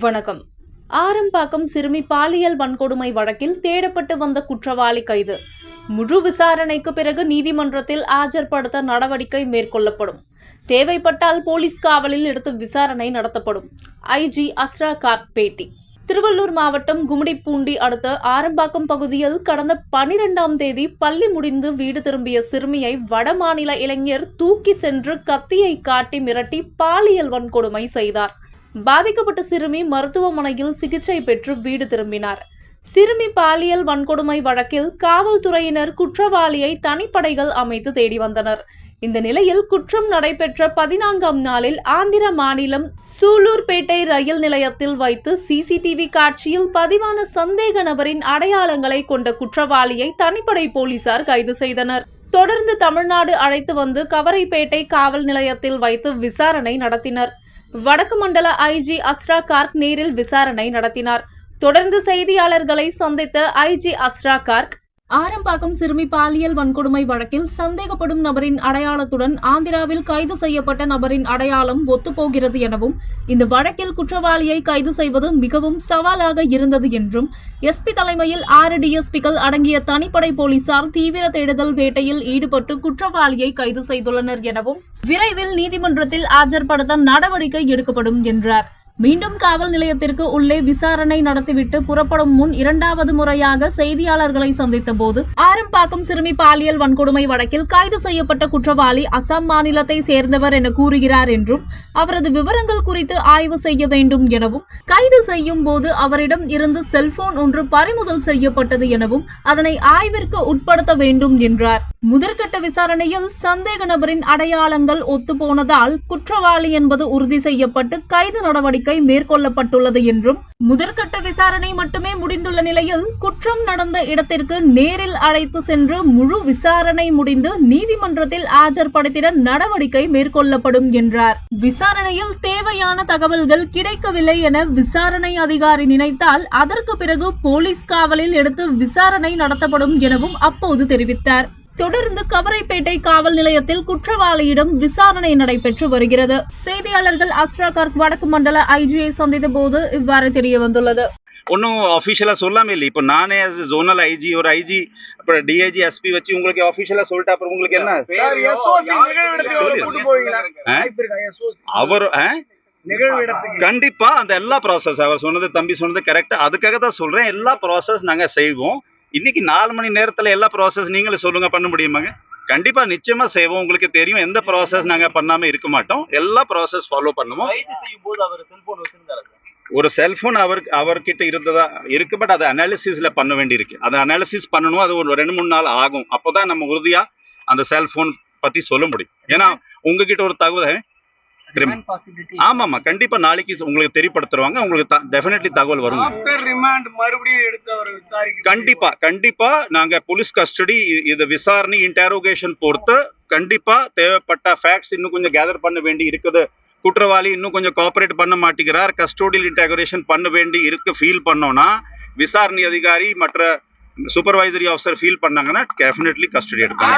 வணக்கம். ஆரம்பாக்கம் சிறுமி பாலியல் வன்கொடுமை வழக்கில் தேடப்பட்டு வந்த குற்றவாளி கைது. முழு விசாரணைக்கு பிறகு நீதிமன்றத்தில் ஆஜர்படுத்த நடவடிக்கை மேற்கொள்ளப்படும். தேவைப்பட்டால் போலீஸ் காவலில் எடுத்து விசாரணை நடத்தப்படும். ஐஜி அஸ்ரா கார்க் பேட்டி. திருவள்ளூர் மாவட்டம் கும்மிடிப்பூண்டி அடுத்த ஆரம்பாக்கம் பகுதியில் கடந்த பனிரெண்டாம் தேதி பள்ளி முடிந்து வீடு திரும்பிய சிறுமியை வடமாநில இளைஞர் தூக்கி சென்று கத்தியை காட்டி மிரட்டி பாலியல் வன்கொடுமை செய்தார். பாதிக்கப்பட்ட சிறுமி மருத்துவமனையில் சிகிச்சை பெற்று வீடு திரும்பினார். சிறுமி பாலியல் வன்கொடுமை வழக்கில் காவல்துறையினர் குற்றவாளியை தனிப்படைகள் அமைத்து தேடி வந்தனர். இந்த நிலையில் குற்றம் நடைபெற்ற பதினான்காம் நாளில் ஆந்திர மாநிலம் சூலூர்பேட்டை ரயில் நிலையத்தில் வைத்து சிசிடிவி காட்சியில் பதிவான சந்தேக நபரின் அடையாளங்களை கொண்ட குற்றவாளியை தனிப்படை போலீசார் கைது செய்தனர். தொடர்ந்து தமிழ்நாடு அழைத்து வந்து கவரைப்பேட்டை காவல் நிலையத்தில் வைத்து விசாரணை நடத்தினர். வடக்கு மண்டல ஐஜி அஸ்ரா கார்க் நேரில் விசாரணை நடத்தினார். தொடர்ந்து செய்தியாளர்களை சந்தித்த ஐஜி அஸ்ரா கார்க் ஆரம்பாக்கம் சிறுமி பாலியல் வன்கொடுமை வழக்கில் சந்தேகப்படும் நபரின் அடையாளத்துடன் ஆந்திராவில் கைது செய்யப்பட்ட நபரின் அடையாளம் ஒத்துப்போகிறது எனவும் இந்த வழக்கில் குற்றவாளியை கைது செய்வது மிகவும் சவாலாக இருந்தது என்றும் எஸ்பி தலைமையில் ஆறு டிஎஸ்பிகள் அடங்கிய தனிப்படை போலீசார் தீவிர தேடுதல் வேட்டையில் ஈடுபட்டு குற்றவாளியை கைது செய்துள்ளனர் எனவும் விரைவில் நீதிமன்றத்தில் ஆஜர்படுத்த நடவடிக்கை எடுக்கப்படும் என்றார். மீண்டும் காவல் நிலையத்திற்கு உள்ளே விசாரணை நடத்திவிட்டு புறப்படும் முன் இரண்டாவது முறையாக செய்தியாளர்களை சந்தித்த போது ஆரம்பாக்கம் சிறுமி பாலியல் வன்கொடுமை வழக்கில் கைது செய்யப்பட்ட குற்றவாளி அசாம் மாநிலத்தை சேர்ந்தவர் என கூறுகிறார் என்றும் அவரது விவரங்கள் குறித்து ஆய்வு செய்ய வேண்டும் எனவும் கைது செய்யும் போது அவரிடம் இருந்து செல்போன் ஒன்று பறிமுதல் செய்யப்பட்டது எனவும் அதனை ஆய்விற்கு உட்படுத்த வேண்டும் என்றார். முதற்கட்ட விசாரணையில் சந்தேக நபரின் அடையாளங்கள் ஒத்துப்போனதால் குற்றவாளி என்பது உறுதி செய்யப்பட்டு கைது நடவடிக்கை மேற்கொள்ளப்பட்டுள்ளது என்றும் முதற்கட்ட விசாரணை மட்டுமே முடிந்துள்ள நிலையில் குற்றம் நடந்த இடத்திற்கு நேரில் அழைத்து சென்று முழு விசாரணை முடிந்து நீதிமன்றத்தில் ஆஜர்படுத்திட நடவடிக்கை மேற்கொள்ளப்படும் என்றார். விசாரணையில் தேவையான தகவல்கள் கிடைக்கவில்லை என விசாரணை அதிகாரி நினைத்தால் அதற்கு பிறகு போலீஸ் காவலில் எடுத்து விசாரணை நடத்தப்படும் எனவும் அப்போது தெரிவித்தார். தொடர்ந்து கவரைப்பேட்டை காவல் நிலையத்தில் குற்றவாளியிடம் விசாரணை நடைபெற்று வருகிறது. செய்தியாளர்கள் அஸ்ரா கார்க் வடக்கு மண்டல ஐஜியை சந்தித்த போது இவ்வாறு தெரிய வந்துள்ளது ஒன்றும் அஃபிஷியலாக சொல்லாமே இல்லை. இப்போ நானே ஜோனல் ஐஜி ஒரு ஐஜி அப்புறம் டிஐஜி எஸ்பி வச்சு உங்களுக்கு அஃபிஷியலாக சொல்லிட்டு அப்புறம் உங்களுக்கு என்ன? அவர். கண்டிப்பா அந்த எல்லா ப்ராசஸ் அவர் சொன்னது தம்பி சொன்னது கரெக்டா அதுக்காக தான் சொல்றேன். எல்லா ப்ராசஸ் நாங்க செய்வோம். இன்னைக்கு நாலு மணி நேரத்துல எல்லா ப்ராசஸ் நீங்களே சொல்லுங்க பண்ண முடியுமாங்க? கண்டிப்பா நிச்சயமா செய்வோம். உங்களுக்கு தெரியும் எந்த ப்ராசஸ் நாங்க பண்ணாம இருக்க மாட்டோம். எல்லா ப்ராசஸ் ஃபாலோ பண்ணுவோம். ஒரு செல்போன் அவர் அவர்கிட்ட இருந்ததா இருக்கு பட் அதை அனாலிசிஸ்ல பண்ண வேண்டியிருக்கு. அதை அனாலிசிஸ் பண்ணணும் அது ஒரு ரெண்டு மூணு நாள் ஆகும். அப்போதான் நம்ம உறுதியா அந்த செல்போன் பத்தி சொல்ல முடியும். ஏன்னா உங்ககிட்ட ஒரு தகவல். ஆமாமா கண்டிப்பா நாளைக்கு உங்களுக்கு தெரியப்படுத்துருவாங்க உங்களுக்கு டெஃபினெட்லி தகவல் வரும் கண்டிப்பா கண்டிப்பா நாங்க போலீஸ் கஸ்டடி இது விசாரணை இன்டரோகேஷன் பொறுத்து கண்டிப்பா தேவைப்பட்ட ஃபேக்ட்ஸ் இன்னும் கொஞ்சம் கேதர் பண்ண வேண்டி இருக்குது குற்றவாளி இன்னும் கொஞ்சம் கோஆபரேட் பண்ண மாட்டேங்கிறார் கஸ்டோடியல் இன்டகிரேஷன் பண்ண வேண்டி இருக்கு ஃபீல் பண்ணோம்னா விசாரணை அதிகாரி மற்ற சூப்பர்வைசரி ஆஃபீஸர் ஃபீல் பண்ணாங்கன்னா டெஃபினெட்லி கஸ்டடி எடுப்பாங்க